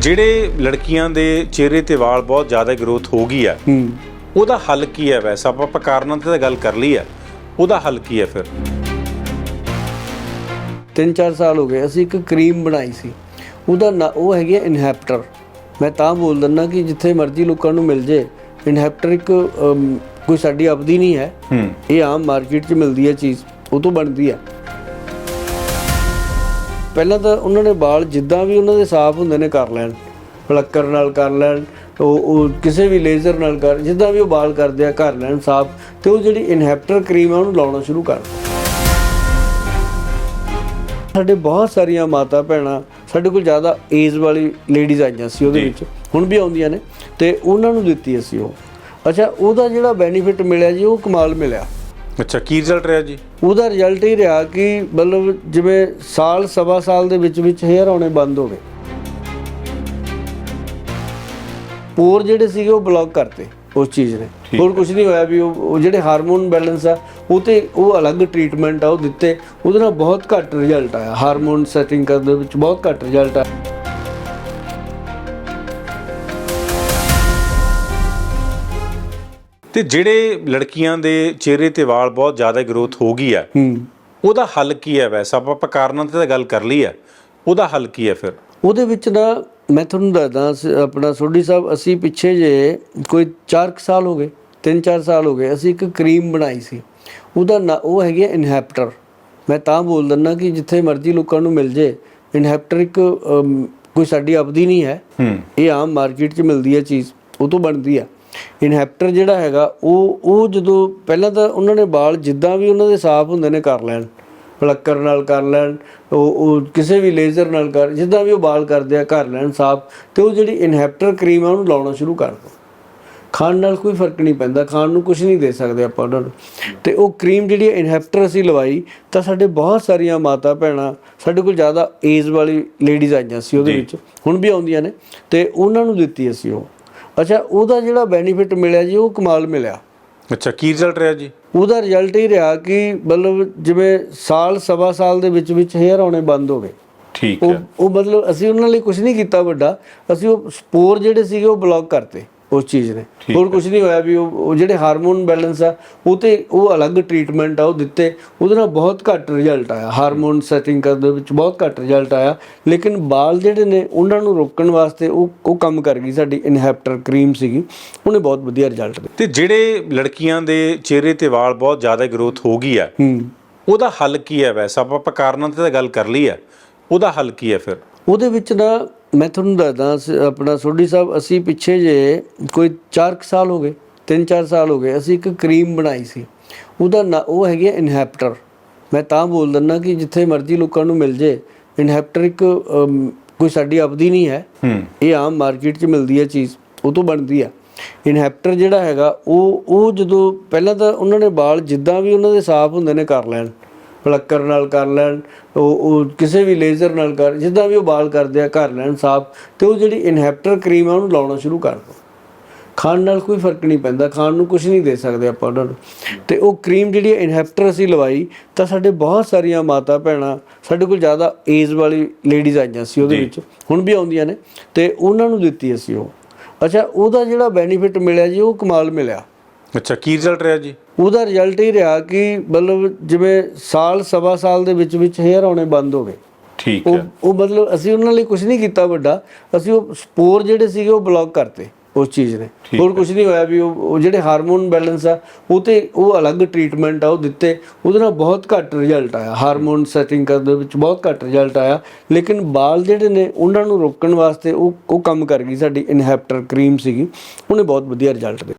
ਜਿਹੜੇ ਲੜਕੀਆਂ ਦੇ ਚਿਹਰੇ ਤੇ ਵਾਲ ਬਹੁਤ ਜ਼ਿਆਦਾ ਗਰੋਥ ਹੋ ਗਈ ਆ ਉਹਦਾ ਹੱਲ ਕੀ ਹੈ ਵੈਸੇ? ਆਪਾਂ ਆਪਾਂ ਕਾਰਨਾਂ ਤੇ ਤਾਂ ਗੱਲ ਕਰ ਲਈ ਹੈ। ਉਹਦਾ ਹੱਲ ਕੀ ਹੈ ਫਿਰ? ਤਿੰਨ ਚਾਰ ਸਾਲ ਹੋ ਗਏ ਅਸੀਂ ਇੱਕ ਕਰੀਮ ਬਣਾਈ ਸੀ। ਉਹਦਾ ਨਾਂ ਉਹ ਹੈਗੀ ਹੈ ਇਨਹੈਪਟਰ ਮੈਂ ਤਾਂ ਬੋਲ ਦਿੰਦਾ ਕਿ ਜਿੱਥੇ ਮਰਜ਼ੀ ਲੋਕਾਂ ਨੂੰ ਮਿਲ ਜੇ ਇਨਹੈਪਟਰ ਇੱਕ ਅਮ, ਕੋਈ ਸਾਡੀ ਆਪਦੀ ਨਹੀਂ ਹੈ। ਹੂੰ। ਇਹ ਆਮ ਮਾਰਕੀਟ 'ਚ ਮਿਲਦੀ ਹੈ ਚੀਜ਼ ਉਹ ਤੋਂ ਬਣਦੀ ਹੈ। ਪਹਿਲਾਂ ਤਾਂ ਉਹਨਾਂ ਨੇ ਵਾਲ ਜਿੱਦਾਂ ਵੀ ਉਹਨਾਂ ਦੇ ਸਾਫ਼ ਹੁੰਦੇ ਨੇ ਕਰ ਲੈਣ ਪਲੱਕਰ ਨਾਲ ਕਰ ਲੈਣ ਉਹ ਉਹ ਕਿਸੇ ਵੀ ਲੇਜ਼ਰ ਨਾਲ ਕਰ ਜਿੱਦਾਂ ਵੀ ਉਹ ਵਾਲ ਕਰਦੇ ਆ ਕਰ ਲੈਣ ਸਾਫ਼ ਤੇ ਉਹ ਜਿਹੜੀ ਇਨਹੈਪਟਰ ਕਰੀਮ ਆ ਉਹਨੂੰ ਲਾਉਣਾ ਸ਼ੁਰੂ ਕਰ ਸਾਡੇ ਬਹੁਤ ਸਾਰੀਆਂ ਮਾਤਾ ਭੈਣਾਂ ਸਾਡੇ ਕੋਲ ਜ਼ਿਆਦਾ ਏਜ ਵਾਲੀ ਲੇਡੀਜ਼ ਆਈਆਂ ਸੀ ਉਹਦੇ। ਵਿੱਚ ਹੁਣ ਵੀ ਆਉਂਦੀਆਂ ਨੇ ਤੇ ਉਹਨਾਂ ਨੂੰ ਦਿੱਤੀ ਅਸੀਂ ਉਹ। ਅੱਛਾ ਉਹਦਾ ਜਿਹੜਾ ਬੈਨੀਫਿਟ ਮਿਲਿਆ ਜੀ ਉਹ ਕਮਾਲ ਮਿਲਿਆ। ਅੱਛਾ ਕੀ ਰਿਜ਼ਲਟ ਰਿਹਾ ਜੀ? ਉਹਦਾ ਰਿਜ਼ਲਟ ਇਹ ਰਿਹਾ ਕਿ ਮਤਲਬ ਜਿਵੇਂ ਸਾਲ ਸਵਾ ਸਾਲ ਦੇ ਵਿੱਚ ਵਿੱਚ ਹੇਅਰ ਆਉਣੇ ਬੰਦ ਹੋ ਗਏ। ਪੋਰ ਜਿਹੜੇ ਸੀਗੇ ਉਹ ਬਲੌਕ ਕਰਤੇ ਉਸ ਚੀਜ਼ ਨੇ। ਹੋਰ ਕੁਝ ਨਹੀਂ ਹੋਇਆ ਵੀ ਉਹ ਉਹ ਜਿਹੜੇ ਹਾਰਮੋਨ ਬੈਲੈਂਸ ਆ ਉਹ ਤੇ ਉਹ ਅਲੱਗ ਟ੍ਰੀਟਮੈਂਟ ਆ ਉਹ ਦਿੱਤੇ। ਉਹਦੇ ਨਾਲ ਬਹੁਤ ਘੱਟ ਰਿਜ਼ਲਟ ਆਇਆ। ਹਾਰਮੋਨ ਸੈਟਿੰਗ ਕਰਨ ਦੇ ਵਿੱਚ ਬਹੁਤ ਘੱਟ ਰਿਜ਼ਲਟ ਆਇਆ। ਤੇ ਜਿਹੜੇ ਲੜਕੀਆਂ ਦੇ ਚਿਹਰੇ ਤੇ ਵਾਲ ਬਹੁਤ ਜ਼ਿਆਦਾ ਗਰੋਥ ਹੋ ਗਈ ਆ ਹੂੰ। ਉਹਦਾ ਹੱਲ ਕੀ ਹੈ ਵੈਸੇ? ਆਪਾਂ ਕਾਰਨਾਂ ਤੇ ਤਾਂ ਗੱਲ ਕਰ ਲਈ ਹੈ। ਉਹਦਾ ਹੱਲ ਕੀ ਹੈ ਫਿਰ? ਉਹਦੇ ਵਿੱਚ ਨਾ ਮੈਂ ਤੁਹਾਨੂੰ ਦੱਸਦਾ ਆਪਣਾ ਸੋਢੀ ਸਾਹਿਬ ਅਸੀਂ ਪਿੱਛੇ ਜੇ ਕੋਈ 4 ਸਾਲ ਹੋ ਗਏ 3-4 ਸਾਲ ਹੋ ਗਏ ਅਸੀਂ ਇੱਕ ਕਰੀਮ ਬਣਾਈ ਸੀ। ਉਹਦਾ ਨਾਂ ਉਹ ਹੈਗੀ ਹੈ ਇਨਹੈਪਟਰ ਮੈਂ ਤਾਂ ਬੋਲ ਦਿੰਦਾ ਕਿ ਜਿੱਥੇ ਮਰਜ਼ੀ ਲੋਕਾਂ ਨੂੰ ਮਿਲ ਜੇ ਇਨਹੈਪਟਰ ਇੱਕ ਕੋਈ ਸਾਡੀ ਆਪਦੀ ਨਹੀਂ ਹੂੰ। ਇਹ ਆਮ ਮਾਰਕੀਟ 'ਚ ਮਿਲਦੀ ਹੈ ਚੀਜ਼ ਉਹ ਤੋਂ ਬਣਦੀ ਆ ਇਨਹੈਪਟਰ ਜਿਹੜਾ ਹੈਗਾ ਉਹ ਉਹ ਜਦੋਂ ਪਹਿਲਾਂ ਤਾਂ ਉਹਨਾਂ ਨੇ ਵਾਲ ਜਿੱਦਾਂ ਵੀ ਉਹਨਾਂ ਦੇ ਸਾਫ਼ ਹੁੰਦੇ ਨੇ ਕਰ ਲੈਣ। ਪਲੱਕਰ ਨਾਲ ਕਰ ਲੈਣ ਉਹ ਉਹ ਕਿਸੇ ਵੀ ਲੇਜ਼ਰ ਨਾਲ ਕਰ ਜਿੱਦਾਂ ਵੀ ਉਹ ਵਾਲ ਕਰਦੇ ਆ ਕਰ ਲੈਣ ਸਾਫ਼। ਤੇ ਉਹ ਜਿਹੜੀ ਇਨਹੈਪਟਰ ਕਰੀਮ ਆ ਉਹਨੂੰ ਲਾਉਣਾ ਸ਼ੁਰੂ ਕਰ ਦਿਓ ਖਾਣ ਨਾਲ ਕੋਈ ਫ਼ਰਕ ਨਹੀਂ ਪੈਂਦਾ ਖਾਣ ਨੂੰ ਕੁਝ ਨਹੀਂ ਦੇ ਸਕਦੇ ਆਪਾਂ ਉਹਨਾਂ ਨੂੰ। ਤੇ ਉਹ ਕਰੀਮ ਜਿਹੜੀ ਇਨਹੈਪਟਰ ਅਸੀਂ ਲਵਾਈ ਤਾਂ ਸਾਡੇ ਬਹੁਤ ਸਾਰੀਆਂ ਮਾਤਾ ਭੈਣਾਂ ਸਾਡੇ ਕੋਲ ਜ਼ਿਆਦਾ ਏਜ ਵਾਲੀ ਲੇਡੀਜ਼ ਆਈਆਂ ਸੀ ਉਹਦੇ ਵਿੱਚ ਹੁਣ ਵੀ ਆਉਂਦੀਆਂ ਨੇ। ਤੇ ਉਹਨਾਂ ਨੂੰ ਦਿੱਤੀ ਅਸੀਂ ਉਹ। ਅੱਛਾ ਉਹਦਾ ਜਿਹੜਾ ਬੈਨੀਫਿਟ ਮਿਲਿਆ ਜੀ ਉਹ ਕਮਾਲ ਮਿਲਿਆ। ਅੱਛਾ ਕੀ ਰਿਜ਼ਲਟ ਰਿਹਾ ਜੀ? ਉਹਦਾ ਰਿਜ਼ਲਟ ਇਹ ਰਿਹਾ ਕਿ ਮਤਲਬ ਜਿਵੇਂ ਸਾਲ ਸਵਾ ਸਾਲ ਦੇ ਵਿੱਚ ਵਿੱਚ ਹੇਅਰ ਆਉਣੇ ਬੰਦ ਹੋ ਗਏ। ਠੀਕ ਹੈ। ਉਹ ਮਤਲਬ ਅਸੀਂ ਉਹਨਾਂ ਲਈ ਕੁਝ ਨਹੀਂ ਕੀਤਾ ਵੱਡਾ। ਅਸੀਂ ਉਹ ਸਪੋਰ ਜਿਹੜੇ ਸੀਗੇ ਉਹ ਬਲੌਕ ਕਰਤੇ। ਉਸ ਚੀਜ਼ ਨੇ। ਹੋਰ ਕੁਝ ਨਹੀਂ ਹੋਇਆ ਵੀ ਉਹ ਜਿਹੜੇ ਹਾਰਮੋਨ ਬੈਲੈਂਸ ਆ ਉਹ ਤੇ ਉਹ ਅਲੱਗ ਟ੍ਰੀਟਮੈਂਟ ਆ ਉਹ ਦਿੱਤੇ। ਉਹਦੇ ਨਾਲ ਬਹੁਤ ਘੱਟ ਰਿਜ਼ਲਟ ਆਇਆ। ਹਾਰਮੋਨ ਸੈਟਿੰਗ ਕਰਨ ਦੇ ਵਿੱਚ ਬਹੁਤ ਘੱਟ ਰਿਜ਼ਲਟ ਆਇਆ। ਲੇਕਿਨ ਬਾਲ ਜਿਹੜੇ ਨੇ ਉਹਨਾਂ ਨੂੰ ਰੋਕਣ ਵਾਸਤੇ ਉਹ ਉਹ ਕੰਮ ਕਰ ਗਈ ਸਾਡੀ ਇਨਹੈਪਟਰ ਕਰੀਮ ਸੀਗੀ। ਉਹਨੇ ਬਹੁਤ ਵਧੀਆ ਰਿਜ਼ਲਟ ਦਿੱਤੇ। ਤੇ ਜਿਹੜੇ ਲੜਕੀਆਂ ਦੇ ਚਿਹਰੇ ਤੇ ਵਾਲ ਬਹੁਤ ਜ਼ਿਆਦਾ ਗਰੋਥ ਹੋ ਗਈ ਆ ਉਹਦਾ ਹੱਲ ਕੀ ਹੈ ਵੈਸੇ? ਆਪਾਂ ਕਾਰਨਾਂ ਤੇ ਤਾਂ ਗੱਲ ਕਰ ਲਈ ਹੈ ਉਹਦਾ ਹੱਲ ਕੀ ਹੈ ਫਿਰ? ਉਹਦੇ ਵਿੱਚ ਨਾ ਮੈਂ ਤੁਹਾਨੂੰ ਦੱਸਦਾ ਆਪਣਾ ਸੋਢੀ ਸਾਹਿਬ ਅਸੀਂ ਪਿੱਛੇ ਜੇ ਕੋਈ 4 ਸਾਲ ਹੋ ਗਏ 3-4 ਸਾਲ ਹੋ ਗਏ ਅਸੀਂ ਇੱਕ ਕਰੀਮ ਬਣਾਈ ਸੀ। ਉਹਦਾ ਨਾਂ ਉਹ ਹੈਗੀ ਹੈ ਇਨਹੈਪਟਰ ਮੈਂ ਤਾਂ ਬੋਲ ਦਿੰਦਾ ਕਿ ਜਿੱਥੇ ਮਰਜ਼ੀ ਲੋਕਾਂ ਨੂੰ ਮਿਲ ਜੇ ਇਨਹੈਪਟਰ ਇੱਕ ਕੋਈ ਸਾਡੀ ਆਪਦੀ ਨਹੀਂ ਹੈ। ਹੂੰ। ਇਹ ਆਮ ਮਾਰਕੀਟ 'ਚ ਮਿਲਦੀ ਹੈ ਚੀਜ਼ ਉਹ ਤੋਂ ਬਣਦੀ ਆ। ਇਨਹੈਪਟਰ ਜਿਹੜਾ ਹੈਗਾ ਉਹ ਉਹ ਜਦੋਂ ਪਹਿਲਾਂ ਤਾਂ ਉਹਨਾਂ ਨੇ ਵਾਲ ਜਿੱਦਾਂ ਵੀ ਉਹਨਾਂ ਦੇ ਸਾਫ਼ ਹੁੰਦੇ ਨੇ ਕਰ ਲੈਣ। ਪਲੱਕਰ ਨਾਲ ਕਰ ਲੈਣ ਉਹ ਕਿਸੇ ਵੀ ਲੇਜ਼ਰ ਨਾਲ ਕਰ ਜਿੱਦਾਂ ਵੀ ਉਹ ਵਾਲ ਕਰਦੇ ਆ ਕਰ ਲੈਣ ਸਾਫ਼ ਤੇ ਉਹ ਜਿਹੜੀ ਇਨਹੈਪਟਰ ਕਰੀਮ ਆ ਉਹਨੂੰ ਲਾਉਣਾ ਸ਼ੁਰੂ ਕਰ ਦਿਓ ਖਾਣ ਨਾਲ ਕੋਈ ਫ਼ਰਕ ਨਹੀਂ ਪੈਂਦਾ ਖਾਣ ਨੂੰ ਕੁਝ ਨਹੀਂ ਦੇ ਸਕਦੇ ਆਪਾਂ ਉਹਨਾਂ ਨੂੰ। ਤੇ ਉਹ ਕਰੀਮ ਜਿਹੜੀ ਇਨਹੈਪਟਰ ਅਸੀਂ ਲਵਾਈ ਤਾਂ ਸਾਡੇ ਬਹੁਤ ਸਾਰੀਆਂ ਮਾਤਾ ਭੈਣਾਂ ਸਾਡੇ ਕੋਲ ਜ਼ਿਆਦਾ ਏਜ ਵਾਲੀ ਲੇਡੀਜ਼ ਆਈਆਂ ਸੀ ਉਹਦੇ ਵਿੱਚ ਹੁਣ ਵੀ ਆਉਂਦੀਆਂ ਨੇ ਤੇ ਉਹਨਾਂ ਨੂੰ ਦਿੱਤੀ ਅਸੀਂ ਉਹ। ਅੱਛਾ ਉਹਦਾ ਜਿਹੜਾ ਬੈਨੀਫਿਟ ਮਿਲਿਆ ਜੀ ਉਹ ਕਮਾਲ ਮਿਲਿਆ। ਅੱਛਾ ਕੀ ਰਿਜ਼ਲਟ ਰਿਹਾ ਜੀ? ਉਹਦਾ ਰਿਜ਼ਲਟ ਇਹ ਰਿਹਾ ਕਿ ਮਤਲਬ ਜਿਵੇਂ ਸਾਲ ਸਵਾ ਸਾਲ ਦੇ ਵਿੱਚ ਵਿੱਚ ਹੇਅਰ ਆਉਣੇ ਬੰਦ ਹੋ ਗਏ। ਠੀਕ ਹੈ। ਉਹ ਮਤਲਬ ਅਸੀਂ ਉਹਨਾਂ ਲਈ ਕੁਝ ਨਹੀਂ ਕੀਤਾ ਵੱਡਾ ਅਸੀਂ ਉਹ ਸਪੋਰ ਜਿਹੜੇ ਸੀਗੇ ਉਹ ਬਲੌਕ ਕਰਤੇ ਉਸ ਚੀਜ਼ ਨੇ। ਹੋਰ ਕੁਝ ਨਹੀਂ ਹੋਇਆ ਵੀ ਉਹ ਉਹ ਜਿਹੜੇ ਹਾਰਮੋਨ ਬੈਲੈਂਸ ਆ ਉਹ ਤੇ ਉਹ ਅਲੱਗ ਟ੍ਰੀਟਮੈਂਟ ਆ ਉਹ ਦਿੱਤੇ। ਉਹਦੇ ਨਾਲ ਬਹੁਤ ਘੱਟ ਰਿਜ਼ਲਟ ਆਇਆ। ਹਾਰਮੋਨ ਸੈਟਿੰਗ ਕਰਨ ਦੇ ਵਿੱਚ ਬਹੁਤ ਘੱਟ ਰਿਜ਼ਲਟ ਆਇਆ। ਲੇਕਿਨ ਬਾਲ ਜਿਹੜੇ ਨੇ ਉਹਨਾਂ ਨੂੰ ਰੋਕਣ ਵਾਸਤੇ ਉਹ ਉਹ ਕੰਮ ਕਰ ਗਈ ਸਾਡੀ ਇਨਹੈਪਟਰ ਕਰੀਮ ਸੀਗੀ। ਉਹਨੇ ਬਹੁਤ ਵਧੀਆ ਰਿਜ਼ਲਟ ਦਿੱਤਾ।